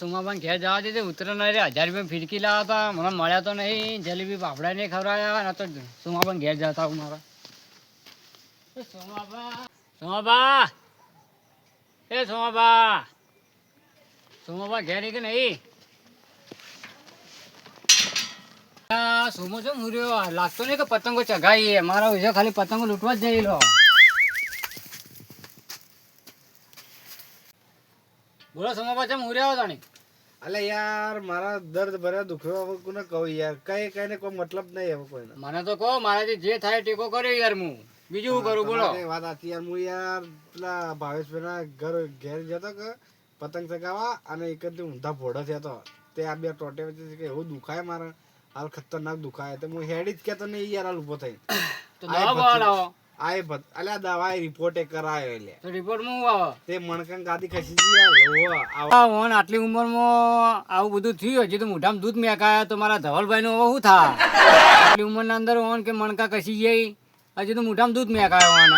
સોમાબાન ઘેર જવા દીધી. ઉતરણ રે. હજાર રૂપિયા ફિરકી લાવ્યા હતા. મને મળ્યા તો નહીં. જલેબી પાપડા નહીં ખવડાવ્યા ના તો સોમાબાન ઘેર જતા હું મારા. સોમાબા. સોમાબા. એ સોમાબા. સોમાબા ઘેર કે નહીં? સોમો છો મુર્યો? લાગતો નહીં કે પતંગો ચગાવીએ મારા વિશે ખાલી પતંગો લૂંટવા જ જઈ લો. બોલો સોમાબા ચમ મુર્યા તાણી અલે યાર મારા દર્દ ભર્યા દુખ્યો કોને કહું યાર? કઈ કઈ ને કોઈ મતલબ નહીં હવે કોઈને. મને તો કહો મારાથી જે થાય ટેકો કર્યો યાર હું. બીજું શું કરું બોલો? વાત સાચી યાર હું યાર પેલા ભાવેશભાઈના ઘર ઘેર જતો કે પતંગ ચગાવવા અને એક જ ઊંધા ભોડો થયો હતો. તે આ બે ટોટે વચ્ચે કે એવું દુખાય મારા? હાલ ખતરનાક દુખાય. તો હું હેડી જ કેતો નહીં યાર હાલ ઊભો થઈ તો દવા આય ભત અલ્યા દવા રિપોર્ટે કરાયો એટલે. તો રિપોર્ટ હું આવો? તે મણકણ ગાદી ખસી ગઈ યાર હોવે, આવ- આ ઓન આટલી ઉંમરમાં આવું બધું થયું હજી તો મોઢામાં દૂધ મેકાયા તો મારા ધવલભાઈનું હવે શું થા. આટલી ઉંમરના અંદર ઓન કે મણકા ખસી ગઈ હજી તો મોઢામાં દૂધ મેકાયો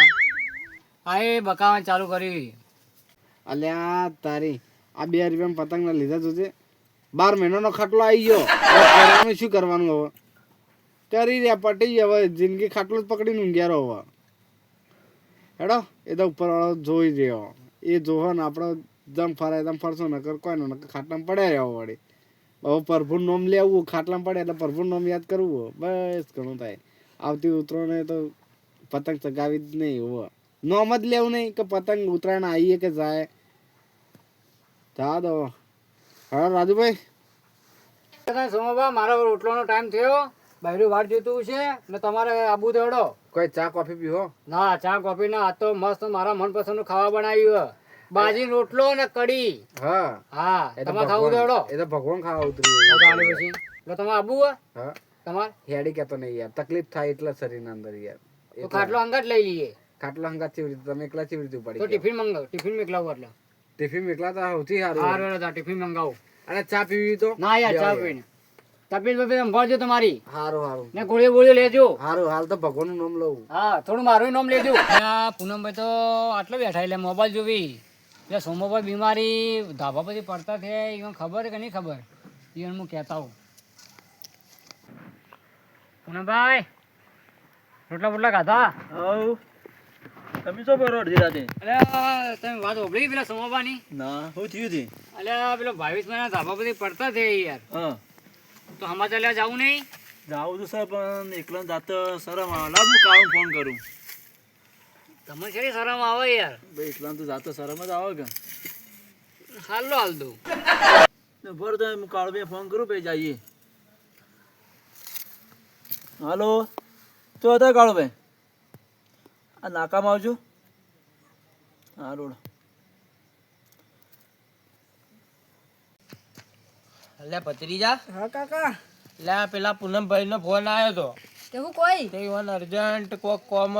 આ એ બકાવા ચાલુ કરી. અલ્યા તારી આ બે રૂપિયા પતંગ ના લીધા તું તે બાર મહિનાનો ખાટલો આવી ગયો. શું કરવાનું હવે? કરી રહ્યા પટી ગયા હવે જિંદગી ખાટલો જ પકડીને ઊંઘ્યા રહો હવે. હેડો, એ તો ઉપર વાળો જોઈ રહ્યો. એ જોવો ને આપણે દમ ફરાય, દમ ફરશો, નકર કર કોઈ ને ખાટલામાં પડ્યા રહ્યો વળી. હવે પ્રભુ નોમ લેવું ખાટલામાં પડે એટલે પ્રભુ નોમ યાદ કરવું બસ ઘણું થાય. આવતી ઉતરોને તો પતંગ ચગાવી જ નહીં, હવે. નોમ જ લેવું નહીં કે પતંગ ઉત્તરાયણ આવીએ કે જાય. જા દો. હા રાજુભાઈ. સોમાબા મારો રોટલોનો ટાઈમ થયો. બહેરું વાર જોતું છે ને તમારે આબુ દેડો કોઈ ચા કોફી પીવો? ના ચા કોફી ના. આ તો મસ્ત મારા મનપસંદનું ખાવા બનાવ્યું. બાજી રોટલો ને કઢી. હા. હા તમારે ખાવું દેડો એ તો ભગવાન ખાવા ઉતરી પછી. એટલે આબુ હા. તમારે? હેડી કેતો નહીં યાર. તકલીફ થાય એટલે શરીરના અંદર યાર. તો ખાટલો અંગાત લઈ લઈએ. ખાટલો અંગત ચેવી રીતે? તમે એકલા ચેવી રીતે તો ટિફિન મંગાવ. ટિફિન મેકલાવ એટલે. ટિફિન મેકલા તો સૌથી સારું સારું ટિફિન મંગાવું. અને ચા પીવી તો? ના યાર ચા પીને તપીલ બપીલ સંભાળજો તમારી. સારું સારું ને ગોળીઓ ગોળીઓ લેજો. સારું હાલ તો ભગવાનનું નામ લઉં. હા થોડું મારું નામ લેજો. પૂનમભાઈ તો આટલો બેઠા એટલે મોબાઈલ જોવી. એટલે સોમોભાઈ બીમારી ધાબા પછી પડતા થયા એને ખબર કે નહીં ખબર? એને હું કહેતા હું પૂનમભાઈ રોટલા બોટલા ખાધા? હવ તમે શું કરો અડધી રાતે? અલ્યા તમે વાત ઓબળી પેલા સોમાબાની ના શું થયું હતી અલ્યા પેલો ભાવિશ મહિના ધાબા પછી પડતા થયા યાર. હા. તો સમાચાર લેવા જવું નહીં? જાવું તો સર પણ એકલા જાત શરમ આવે. લાવ હું ફોન કરું. તમને છે શરમ આવે યાર? ભાઈ એકલા તો જાતો શરમ જ આવે કે? હાલો હાલ દઉં. ભર તો હું કાળભાઈ ફોન કરું ભાઈ જઈએ. હાલો. તો હતા કાળભાઈ આ નાકામાં આવજો. હા રોડ. લે ભત્રીજા. હા કાકા. લે પેલા પૂનમભાઈ નો ફોન આવ્યો તો. તેવું કોઈ? તે વન અર્જન્ટ કોક કોમ.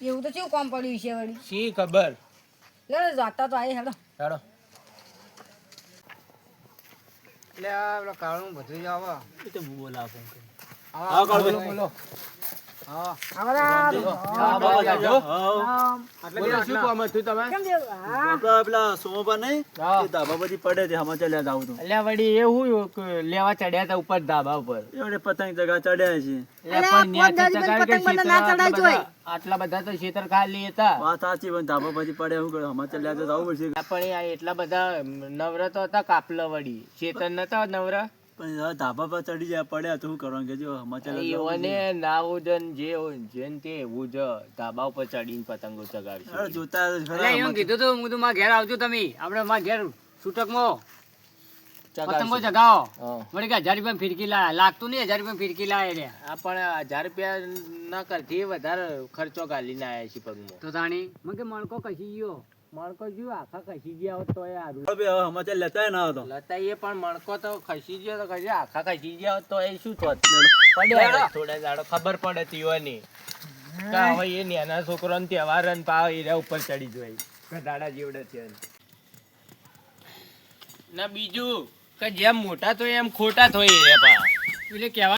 એવું તો શું કોમ પડ્યું છે વળી? શી ખબર? લે જાતા તો આય હેડો. હેડો. લે આ પેલો કાળું ભત્રીજા જ એ તો હું બોલા ફોન કરું હા કાળું. બોલો. લેવા ચડ્યા હતા ઉપર ધાબા ઉપર. પતંગ ચગા ચડ્યા છે. ચડાય આટલા બધા- તો શેતર ખાલી હતા. વાત સાચી પણ ધાબા પછી પડે શું કરે? સમાચાર લેવા તો જવું પડશે. પણ એટલા બધા નવરા તો હતા કાપલા વળી. શેતર નતા નવરા? પણ ધાબા પર ચડી જાય પડ્યા તો શું કરવાનું? કે જો સમાચાર લેવા ના ઉજન જે જેન તે એવું જ ધાબા ઉપર ચડીને પતંગો ચગાવી અરે જોતા એમ કીધું તો હું તો મારા ઘેર આવજો તમે. આપણે મારા ઘેર છૂટકમાં પતંગો. ચગાવો. વળી કે હજાર રૂપિયા ફિરકી લાયા. લાગતું નહીં હજાર રૂપિયા ફિરકી લાયા રે આ પણ હજાર રૂપિયા ના કરતી વધારે ખર્ચો ગાલીને આવ્યા છે પગમાં. તો તાણી મને કે મણકો કહી ગયો? મણકો જો આખા ખસી ગયા હોત તો હવે સમાચાર લેતા ના હતો લતા એ પણ મણકો તો ખસી ગયો તો ખસી આખા ખસી ગયા હોત તો એ શું થોત? પડ્યા થોડા દાડો ખબર પડે તીવાની કા હવે એ નાના ને તહેવાર ને પાવ એના ઉપર ચડી જાય. દાડા જેવડે છે ના બીજું કે જેમ મોટા તો એમ ખોટા થોય રે પા. એટલે કહેવા